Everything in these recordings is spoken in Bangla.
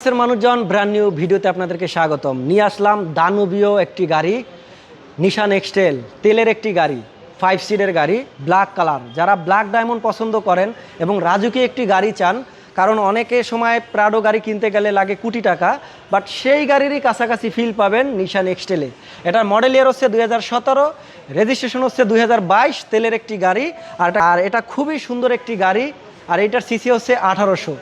মানুষজন ব্র্যান্ড নিউ ভিডিওতে আপনাদেরকে স্বাগতম। নিয়ে আসলাম দানবীয় একটি গাড়ি নিশান এক্সটেল তেলের একটি গাড়ি ফাইভ সিটের গাড়ি ব্ল্যাক কালার যারা ব্ল্যাক ডায়মন্ড পছন্দ করেন এবং রাজুকে একটি গাড়ি চান, কারণ অনেকে সময় প্রাডো গাড়ি কিনতে গেলে লাগে কোটি টাকা বাট সেই গাড়িরই কাছাকাছি ফিল পাবেন নিশান এক্সটেলে এটার মডেল ইয়ার হচ্ছে দুই হাজার সতেরো রেজিস্ট্রেশন হচ্ছে দুই হাজার বাইশ, তেলের একটি গাড়ি, আর আর এটা খুবই সুন্দর একটি গাড়ি, আর এটার সিসি হচ্ছে আঠারোশো।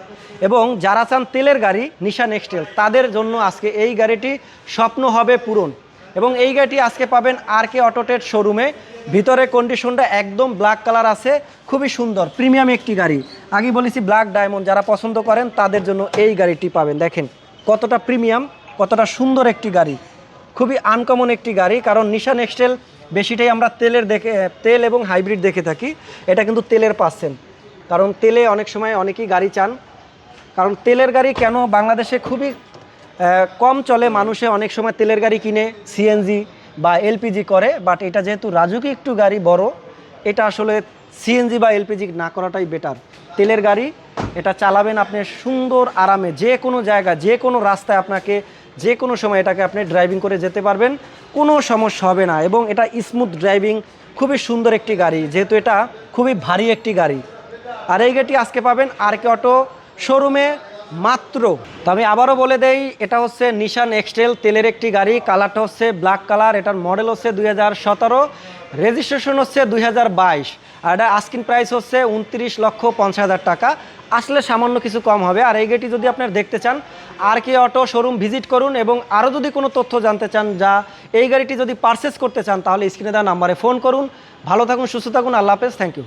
এবং যারা চান তেলের গাড়ি নিশান এক্সটেল তাদের জন্য আজকে এই গাড়িটি স্বপ্ন হবে পূরণ। এবং এই গাড়িটি আজকে পাবেন আর কে অটোটেড শোরুমে ভিতরে কন্ডিশনটা একদম ব্ল্যাক কালার আছে, খুবই সুন্দর প্রিমিয়াম একটি গাড়ি। আগে বলেছি ব্ল্যাক ডায়মন্ড যারা পছন্দ করেন তাদের জন্য এই গাড়িটি পাবেন। দেখেন কতটা প্রিমিয়াম কতটা সুন্দর একটি গাড়ি। খুবই আনকমন একটি গাড়ি, কারণ নিশান এক্সটেল বেশিটাই আমরা তেলের দেখে, তেল এবং হাইব্রিড দেখে থাকি। এটা কিন্তু তেলের পাচ্ছেন কারণ তেলে অনেক সময় অনেকেই গাড়ি চান কারণ তেলের গাড়ি কেন বাংলাদেশে খুবই কম চলে, মানুষে অনেক সময় তেলের গাড়ি কিনে সিএনজি বা এলপিজি করে বাট এটা যেহেতু রাজুকি একটু গাড়ি বড়, এটা আসলে সিএনজি বা এলপিজি না করাটাই বেটার তেলের গাড়ি, এটা চালাবেন আপনি সুন্দর আরামে, যে কোনো জায়গা, যে কোনো রাস্তায় আপনাকে, যে কোনো সময় এটাকে আপনি ড্রাইভিং করে যেতে পারবেন, কোনো সমস্যা হবে না। এবং এটা স্মুথ ড্রাইভিং খুবই সুন্দর একটি গাড়ি, যেহেতু এটা খুবই ভারী একটি গাড়ি। আর এই গাড়িটি আজকে পাবেন আর কে অটো শোরুমে মাত্র। তো আমি আবারও বলে দেই, এটা হচ্ছে নিশান এক্সটেল তেলের একটি গাড়ি, কালারটা হচ্ছে ব্ল্যাক কালার এটার মডেল হচ্ছে দুই হাজার সতেরো রেজিস্ট্রেশন হচ্ছে দুই হাজার বাইশ, আর এটা আস্কিন প্রাইস হচ্ছে উনত্রিশ লক্ষ পঞ্চাশ হাজার টাকা। আসলে সামান্য কিছু কম হবে, আর এই গাড়িটি যদি আপনার দেখতে চান, R K auto showroom visit করুন, এবং আরও যদি কোনো তথ্য জানতে চান যা এই গাড়িটি যদি পারচেস করতে চান, তাহলে স্ক্রিনে দেওয়া নাম্বারে ফোন করুন। ভালো থাকুন, সুস্থ থাকুন, আল্লাহ হাফেজ থ্যাংক ইউ